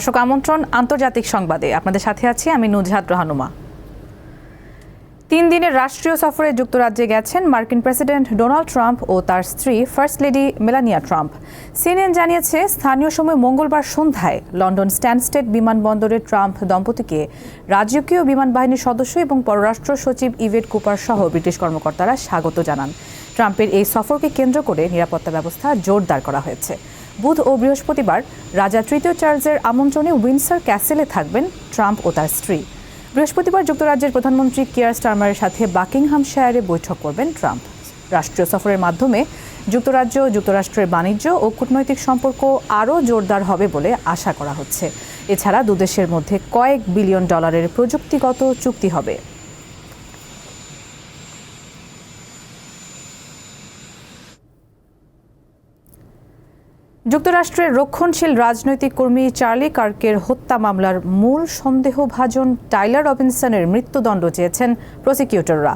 দর্শক আমন্ত্রণ আন্তর্জাতিক সংবাদে। আপনাদের সাথে আছি আমি নুজহাত রহানুমা। তিন দিনের রাষ্ট্রীয় সফরে যুক্তরাজ্যে গেছেন মার্কিন প্রেসিডেন্ট ডোনাল্ড ট্রাম্প ও তার স্ত্রী first lady Melania Trump. CNN জানিয়েছে, স্থানীয় সময় মঙ্গলবার সন্ধ্যায় লন্ডন স্ট্যানস্টেড বিমানবন্দরে ট্রাম্প দম্পতিকে রাজকীয় বিমান বাহিনীর সদস্য এবং পররাষ্ট্র সচিব ইভেট কুপার সহ ব্রিটিশ কর্মকর্তারা স্বাগত জানান। ট্রাম্পের এই সফরকে কেন্দ্র করে নিরাপত্তা ব্যবস্থা জোরদার করা হয়েছে। বুধ ও বৃহস্পতিবার রাজা তৃতীয় চার্লসের আমন্ত্রণে উইন্ডসর ক্যাসেলে থাকবেন ট্রাম্প ও তার স্ত্রী। বৃহস্পতিবার যুক্তরাজ্যের প্রধানমন্ত্রী কিয়ার স্টারমারের সাথে বাকিংহাম শায়ারে বৈঠক করবেন ট্রাম্প। রাষ্ট্রীয় সফরের মাধ্যমে যুক্তরাজ্য, যুক্তরাষ্ট্রের বাণিজ্য ও কূটনৈতিক সম্পর্ক আরও জোরদার হবে বলে আশা করা হচ্ছে। এছাড়া দুদেশের মধ্যে কয়েক বিলিয়ন ডলারের প্রযুক্তিগত চুক্তি হবে। যুক্তরাষ্ট্রের রক্ষণশীল রাজনৈতিক কর্মী চার্লি কার্কের হত্যা মামলার মূল সন্দেহভাজন টাইলার রবিনসনের মৃত্যুদণ্ড চেয়েছেন প্রসিকিউটররা।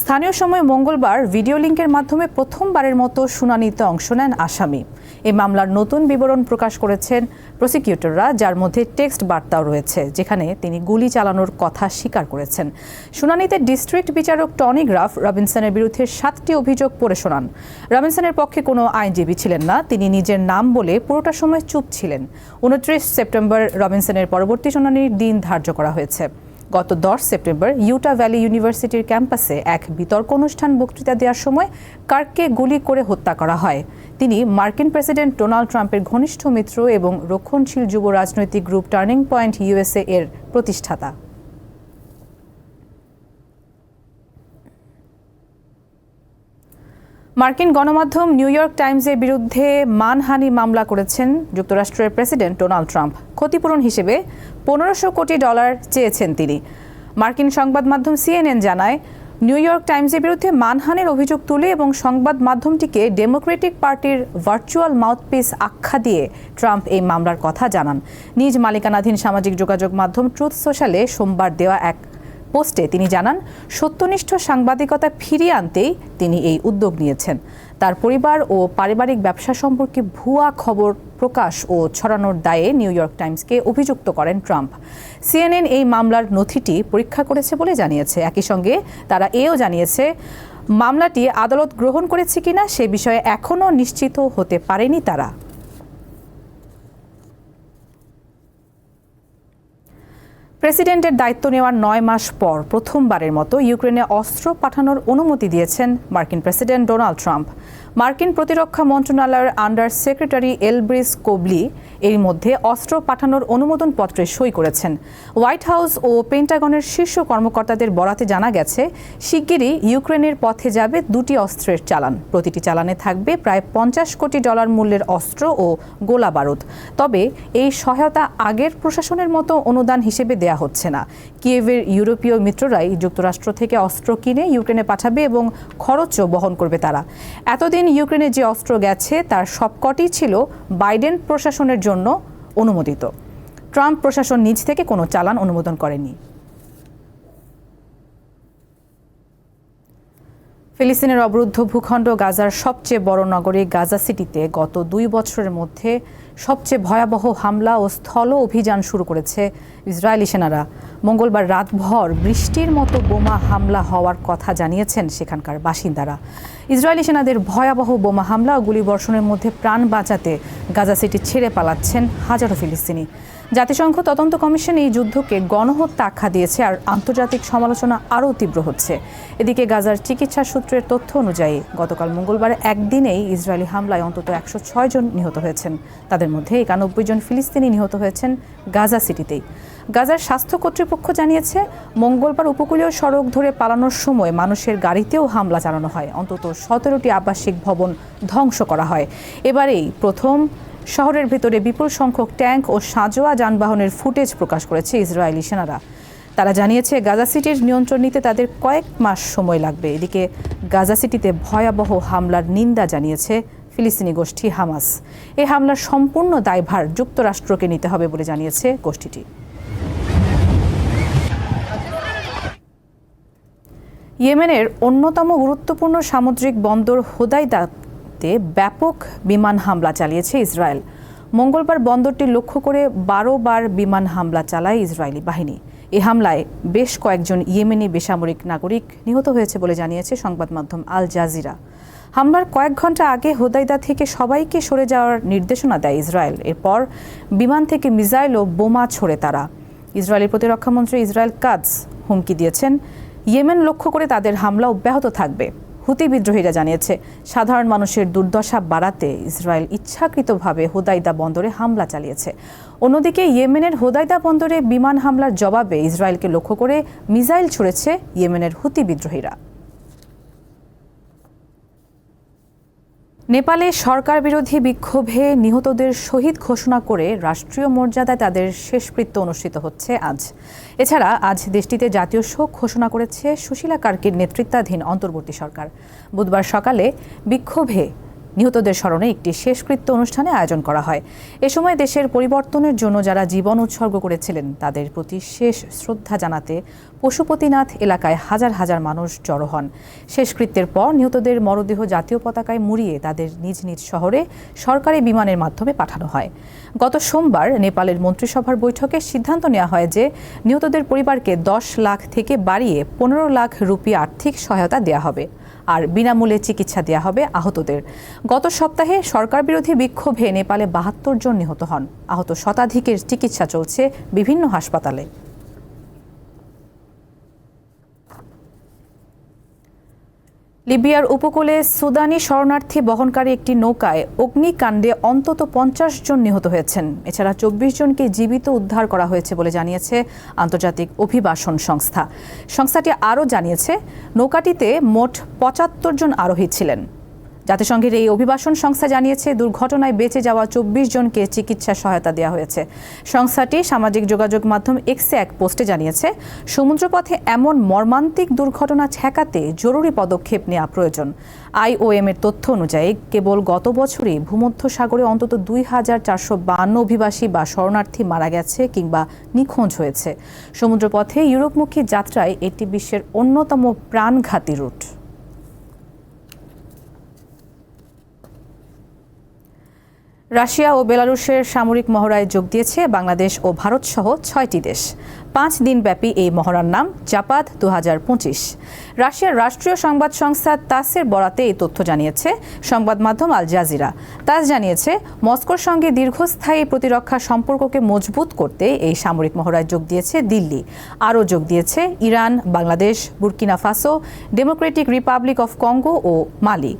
স্থানীয় সময় মঙ্গলবার ভিডিও লিঙ্কের মাধ্যমে প্রথমবারের মতো শুনানিতে অংশ নেন আসামি। এই মামলার নতুন বিবরণ প্রকাশ করেছেন প্রসিকিউটররা, যার মধ্যে টেক্সট বার্তাও রয়েছে, যেখানে তিনি গুলি চালানোর কথা স্বীকার করেছেন। শুনানিতে ডিস্ট্রিক্ট বিচারক টনি গ্রাফ রবিনসনের বিরুদ্ধে সাতটি অভিযোগ পড়ে শোনান। রবিনসনের পক্ষে কোনো আইনজীবী ছিলেন না, তিনি নিজের নাম বলে পুরোটা সময় চুপ ছিলেন। উনত্রিশ সেপ্টেম্বর রবিনসনের পরবর্তী শুনানির দিন ধার্য করা হয়েছে। গত দশ সেপ্টেম্বর ইউটা ভ্যালি ইউনিভার্সিটির ক্যাম্পাসে এক বিতর্ক অনুষ্ঠান বক্তৃতা দেওয়ার সময় কার্ককে গুলি করে হত্যা করা হয়। তিনি মার্কিন প্রেসিডেন্ট ডোনাল্ড ট্রাম্পের ঘনিষ্ঠ মিত্র এবং রক্ষণশীল যুব রাজনৈতিক গ্রুপ টার্নিং পয়েন্ট ইউএসএ এর প্রতিষ্ঠাতা। মার্কিন গণমাধ্যম নিউ ইয়র্ক টাইমসের বিরুদ্ধে মানহানি মামলা করেছেন যুক্তরাষ্ট্রের প্রেসিডেন্ট ডোনাল্ড ট্রাম্প। ক্ষতিপূরণ হিসেবে পনেরোশো কোটি ডলার চেয়েছেন তিনি। মার্কিন সংবাদ মাধ্যম সিএনএন জানায়, নিউ ইয়র্ক টাইমসের বিরুদ্ধে মানহানির অভিযোগ তুলে এবং সংবাদ মাধ্যমটিকে ডেমোক্রেটিক পার্টির ভার্চুয়াল মাউথপিস আখ্যা দিয়ে ট্রাম্প এই মামলার কথা জানান। নিজ মালিকানাধীন সামাজিক যোগাযোগ মাধ্যম ট্রুথ সোশ্যালে সোমবার দেওয়া এক পোস্টে তিনি জানান, সত্যনিষ্ঠ সাংবাদিকতা ফিরিয়ে আনতেই তিনি এই উদ্যোগ নিয়েছেন। তার পরিবার ও পারিবারিক ব্যবসা সম্পর্কে ভুয়া খবর প্রকাশ ও ছড়ানোর দায়ে নিউ ইয়র্ক টাইমসকে অভিযুক্ত করেন ট্রাম্প। সিএনএন এই মামলার নথিটি পরীক্ষা করেছে বলে জানিয়েছে। একই সঙ্গে তারা এও জানিয়েছে, মামলাটি আদালত গ্রহণ করেছে কিনা সে বিষয়ে এখনও নিশ্চিত হতে পারেনি তারা। প্রেসিডেন্টের দায়িত্ব নেওয়ার নয় মাস পর প্রথমবারের মতো ইউক্রেনে অস্ত্র পাঠানোর অনুমতি দিয়েছেন মার্কিন প্রেসিডেন্ট ডোনাল্ড ট্রাম্প। মার্কিন প্রতিরক্ষা মন্ত্রণালয়ের আন্ডার সেক্রেটারি এলব্রিস কোবলি এর মধ্যে অস্ত্র পাঠানোর অনুমোদন পত্রে সই করেছেন। হোয়াইট হাউস ও পেন্টাগনের শীর্ষ কর্মকর্তাদের বরাতে জানা গেছে, শিগগিরই ইউক্রেনের পথে যাবে দুটি অস্ত্রের চালান। প্রতিটি চালানে থাকবে প্রায় পঞ্চাশ কোটি ডলার মূল্যের অস্ত্র ও গোলা বারুদ। তবে এই সহায়তা আগের প্রশাসনের মতো অনুদান হিসেবে দেয়া হচ্ছে না। কিয়েভের ইউরোপীয় মিত্ররাই যুক্তরাষ্ট্র থেকে অস্ত্র কিনে ইউক্রেনে পাঠাবে এবং খরচও বহন করবে তারা। এতদিন ইউক্রেনে যে অস্ত্র গেছে, তার সবকটি ছিল বাইডেন প্রশাসনের জন্য অনুমোদিত। ট্রাম্প প্রশাসন নিজ থেকে কোনো চালান অনুমোদন করেনি ফিলিস্তিনের অবরুদ্ধ ভূখণ্ড গাজার সবচেয়ে বড় নগরী গাজা সিটিতে গত দুই বছরের মধ্যে সবচেয়ে ভয়াবহ হামলা ও স্থল অভিযান শুরু করেছে ইসরায়েলি সেনারা। মঙ্গলবার রাতভর বৃষ্টির মতো বোমা হামলা হওয়ার কথা জানিয়েছেন সেখানকার বাসিন্দারা। ইসরায়েলি সেনাদের ভয়াবহ বোমা হামলা ও গুলিবর্ষণের মধ্যে প্রাণ বাঁচাতে গাজা সিটি ছেড়ে পালাচ্ছেন হাজারো ফিলিস্তিনি। জাতিসংঘ তদন্ত কমিশন এই যুদ্ধকে গণহত্যা আখ্যা দিয়েছে আর আন্তর্জাতিক সমালোচনা আরও তীব্র হচ্ছে। এদিকে গাজার চিকিৎসা সূত্রের তথ্য অনুযায়ী গতকাল মঙ্গলবার একদিনেই ইসরায়েলি হামলায় অন্তত একশো ছয় জন নিহত হয়েছেন। তাদের মধ্যে একানব্বই জন ফিলিস্তিনি নিহত হয়েছেন গাজা সিটিতেই। গাজার স্বাস্থ্য কর্তৃপক্ষ জানিয়েছে, মঙ্গলবার উপকূলীয় সড়ক ধরে পালানোর সময় মানুষের গাড়িতেও হামলা চালানো হয়। অন্তত সতেরোটি আবাসিক ভবন ধ্বংস করা হয়। এবারেই প্রথম শহরের ভেতরে বিপুল সংখ্যক ট্যাঙ্ক ও সাঁজোয়া যানবাহনের ফুটেজ প্রকাশ করেছে ইসরায়েলি সেনারা। তারা জানিয়েছে, গাজা সিটির নিয়ন্ত্রণ নিতে তাদের কয়েক মাস সময় লাগবে। এদিকে গাজা সিটিতে ভয়াবহ হামলার নিন্দা জানিয়েছে ফিলিস্তিনি গোষ্ঠী হামাস। এই হামলার সম্পূর্ণ দায়ভার যুক্তরাষ্ট্রকে নিতে হবে বলে জানিয়েছে গোষ্ঠীটি। ইয়েমেনের অন্যতম গুরুত্বপূর্ণ সামুদ্রিক বন্দর হোদাইদাতে ব্যাপক বিমান হামলা চালিয়েছে ইসরায়েল। মঙ্গলবার বন্দরটি লক্ষ্য করে বারো বার বিমান হামলা চালায় ইসরায়েলি বাহিনী। এ হামলায় বেশ কয়েকজন ইয়েমেনি বেসামরিক নাগরিক নিহত হয়েছে বলে জানিয়েছে সংবাদ মাধ্যম আল জাজিরা। হামলার কয়েক ঘণ্টা আগে হোদাইদা থেকে সবাইকে সরে যাওয়ার নির্দেশনা দেয় ইসরায়েল। এরপর বিমান থেকে মিসাইল ও বোমা ছড়ে তারা। ইসরায়েলের প্রতিরক্ষামন্ত্রী ইসরায়েল কাজ হুমকি দিয়েছেন। ইয়েমেন লক্ষ্য করে তাদের হামলা অব্যাহত থাকবে। হুতি বিদ্রোহীরা জানিয়েছে, সাধারণ মানুষের দুর্দশা বাড়াতে ইসরায়েল ইচ্ছাকৃতভাবে হোদাইদা বন্দরে হামলা চালিয়েছে। অন্যদিকে ইয়েমেনের হোদাইদা বন্দরে বিমান হামলার জবাবে ইসরায়েলকে লক্ষ্য করে মিসাইল ছুড়েছে ইয়েমেনের হুতি বিদ্রোহীরা। নেপালে সরকার বিরোধী বিক্ষোভে নিহতদের শহীদ ঘোষণা করে রাষ্ট্রীয় মর্যাদায় তাদের শেষকৃত্য অনুষ্ঠিত হচ্ছে আজ। এছাড়া আজ দেশটিতে জাতীয় শোক ঘোষণা করেছে সুশীলা কার্কির নেতৃত্বাধীন অন্তর্বর্তী সরকার। বুধবার সকালে বিক্ষোভে নিহতদের স্মরণে একটি শেষকৃত্য অনুষ্ঠানে আয়োজন করা হয়। এ সময় দেশের পরিবর্তনের জন্য যারা জীবন উৎসর্গ করেছিলেন, তাদের প্রতি শেষ শ্রদ্ধা জানাতে পশুপতিনাথ এলাকায় হাজার হাজার মানুষ জড়ো হন। শেষকৃত্যের পর নিহতদের মরদেহ জাতীয় পতাকায় মুড়িয়ে তাদের নিজ নিজ শহরে সরকারি বিমানের মাধ্যমে পাঠানো হয়। গত সোমবার নেপালের মন্ত্রিসভার বৈঠকে সিদ্ধান্ত নেওয়া হয় যে নিহতদের পরিবারকে দশ লাখ থেকে বাড়িয়ে পনেরো লাখ রুপি আর্থিক সহায়তা দেওয়া হবে। আর বিনামূল্যে চিকিৎসা দেওয়া হবে আহতদের। গত সপ্তাহে সরকার বিরোধী বিক্ষোভে নেপালে বাহাত্তর জন নিহত হন। আহত শতাধিকের চিকিৎসা চলছে বিভিন্ন হাসপাতালে। লিবিয়ার উপকূলে সুদানি শরণার্থী বহনকারী একটি নৌকায় অগ্নিকাণ্ডে অন্তত পঞ্চাশ জন নিহত হয়েছেন। এছাড়া চব্বিশ জনকে জীবিত উদ্ধার করা হয়েছে বলে জানিয়েছে আন্তর্জাতিক অভিবাসন সংস্থা। সংস্থাটি আরও জানিয়েছে, নৌকাটিতে মোট পঁচাত্তর জন আরোহী ছিলেন। জাতিসংঘের এই অভিবাসন সংস্থা জানিয়েছে, দুর্ঘটনায় বেঁচে যাওয়া চব্বিশ জনকে চিকিৎসা সহায়তা দেওয়া হয়েছে। সংস্থাটি সামাজিক যোগাযোগ মাধ্যম এক্সে এক পোস্টে জানিয়েছে, সমুদ্রপথে এমন মর্মান্তিক দুর্ঘটনা ঠেকাতে জরুরি পদক্ষেপ নেওয়া প্রয়োজন। আইওএম এর তথ্য অনুযায়ী, কেবল গত বছরই ভূমধ্য সাগরে অন্তত দুই হাজার চারশো বান্ন অভিবাসী বা শরণার্থী মারা গেছে কিংবা নিখোঁজ হয়েছে। সমুদ্রপথে ইউরোপমুখী যাত্রায় এটি বিশ্বের অন্যতম প্রাণঘাতী রুট। রাশিয়া ও বেলারুশের সামরিক মহড়ায় যোগ দিয়েছে বাংলাদেশ ও ভারত সহ ছয়টি দেশ। পাঁচ দিনব্যাপী এই মহড়ার নাম জাপাদ দু রাশিয়ার রাষ্ট্রীয় সংবাদ সংস্থা তাসের বরাতে এই তথ্য জানিয়েছে সংবাদ মাধ্যম আল জাজিরা। তাস জানিয়েছে, মস্কোর সঙ্গে দীর্ঘস্থায়ী প্রতিরক্ষা সম্পর্ককে মজবুত করতে এই সামরিক মহড়ায় যোগ দিয়েছে দিল্লি। আরও যোগ দিয়েছে Iran, Bangladesh, Burkina Faso, Democratic Republic of Congo O Mali.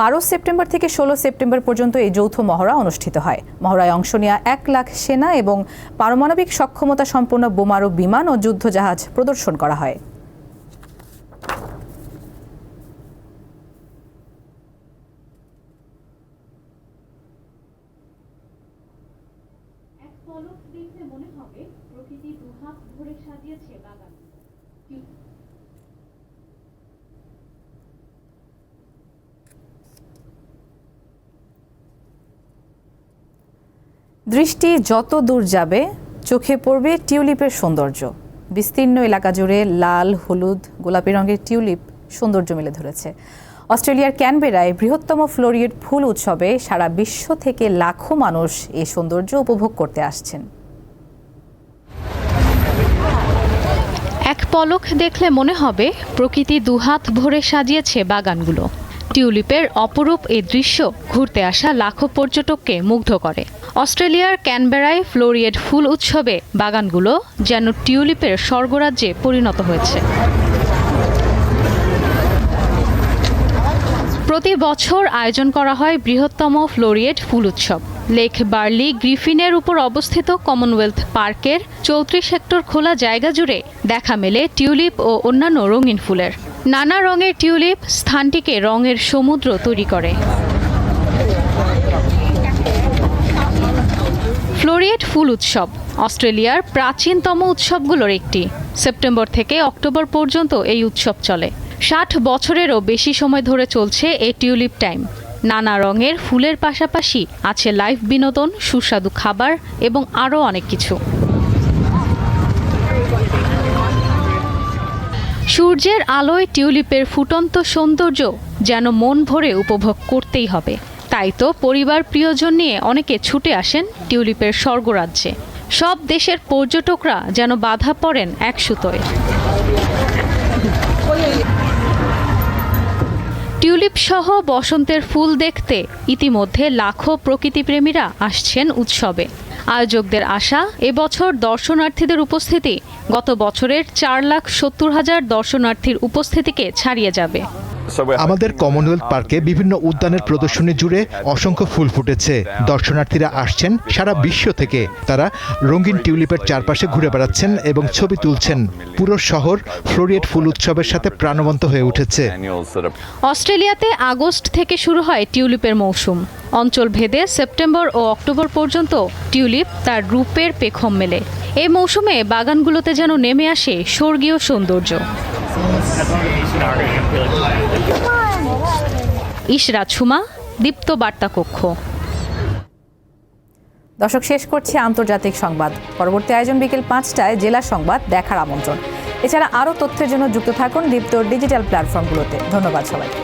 বারো সেপ্টেম্বর থেকে ষোলো সেপ্টেম্বর পর্যন্ত এই যৌথ মহড়া অনুষ্ঠিত হয়। মহড়ায় অংশ নেওয়া এক লাখ সেনা এবং পারমাণবিক সক্ষমতা সম্পন্ন বোমারু বিমান ও যুদ্ধজাহাজ প্রদর্শন করা হয়। পলক দেখলে মনে হবে প্রকৃতি দুহাত ভরে সাজিয়েছে বাগান। দৃষ্টি যত দূর যাবে চোখে পড়বে টিউলিপের সৌন্দর্য। বিস্তীর্ণ এলাকা জুড়ে লাল, হলুদ, গোলাপি রঙের টিউলিপ সৌন্দর্য মেলে ধরেছে। অস্ট্রেলিয়ার ক্যানবেরায় বৃহত্তম ফ্লোরিয়েড ফুল উৎসবে সারা বিশ্ব থেকে লাখো মানুষ এই সৌন্দর্য উপভোগ করতে আসছেন। এক পলক দেখলে মনে হবে, প্রকৃতি দুহাত ভরে সাজিয়েছে বাগানগুলো। টিউলিপের অপরূপ এই দৃশ্য ঘুরতে আসা লাখো পর্যটককে মুগ্ধ করে। অস্ট্রেলিয়ার ক্যানবেরায় ফ্লোরিয়েড ফুল উৎসবে বাগানগুলো যেন টিউলিপের স্বর্গরাজ্যে পরিণত হয়েছে। প্রতি বছর আয়োজন করা হয় বৃহত্তম ফ্লোরিয়েড ফুল উৎসব। লেক বার্লি গ্রিফিনের উপর অবস্থিত কমনওয়েলথ পার্কের চৌত্রিশ হেক্টর খোলা জায়গা জুড়ে দেখা মেলে টিউলিপ ও অন্যান্য রঙিন ফুলের। নানা রঙের টিউলিপ স্থানটিকে রঙের সমুদ্র তৈরি করে। ফ্লোরিয়েড ফুল উৎসব, অস্ট্রেলিয়ার প্রাচীনতম উৎসবগুলোর একটি। সেপ্টেম্বর থেকে অক্টোবর পর্যন্ত এই উৎসব চলে। ষাট বছরেরও বেশি সময় ধরে চলছে এই টিউলিপ টাইম। নানা রঙের ফুলের পাশাপাশি আছে লাইভ বিনোদন, সুস্বাদু খাবার এবং আরও অনেক কিছু। সূর্যের আলোয় টিউলিপের ফুটন্ত সৌন্দর্য যেন মন ভরে উপভোগ করতেই হবে। তাই তো পরিবার প্রিয়জন নিয়ে অনেকে ছুটে আসেন টিউলিপের স্বর্গরাজ্যে। সব দেশের পর্যটকরা যেন বাধা পড়েন এক সুতোয়। টিউলিপ সহ বসন্তের ফুল দেখতে ইতিমধ্যে লাখো প্রকৃতিপ্রেমীরা আসছেন উৎসবে। আয়োজকদের আশা, এবছর দর্শনার্থীদের উপস্থিতি গত বছরের চার লাখ সত্তর হাজার দর্শনার্থীর উপস্থিতিকে ছাড়িয়ে যাবে। আমাদের কমনওয়েলথ পার্কে বিভিন্ন উদ্যানের প্রদর্শনী জুড়ে অসংখ্য ফুল ফুটেছে। দর্শনার্থীরা আসছেন সারা বিশ্ব থেকে। তারা রঙিন টিউলিপের চারপাশে ঘুরে বেড়াচ্ছেন এবং ছবি তুলছেন। পুরো শহর ফ্লোরিয়েট ফুল উৎসবের সাথে প্রাণবন্ত হয়ে উঠেছে। অস্ট্রেলিয়াতে আগস্ট থেকে শুরু হয় টিউলিপের মৌসুম। অঞ্চল ভেদে সেপ্টেম্বর ও অক্টোবর পর্যন্ত টিউলিপ তার রূপের পেখম মেলে। এই মৌসুমে বাগানগুলোতে যেন নেমে আসে স্বর্গীয় সৌন্দর্য। ইশরা ছুমা দীপ্ত বার্তা কক্ষ। দর্শক, শেষ করছে আন্তর্জাতিক সংবাদ। পরবর্তী আয়োজন বিকেল পাঁচটায় জেলা সংবাদ দেখার আমন্ত্রণ। এছাড়া আরও তথ্যের জন্য যুক্ত থাকুন দীপ্ত ডিজিটাল প্ল্যাটফর্মগুলোতে। ধন্যবাদ সবাইকে।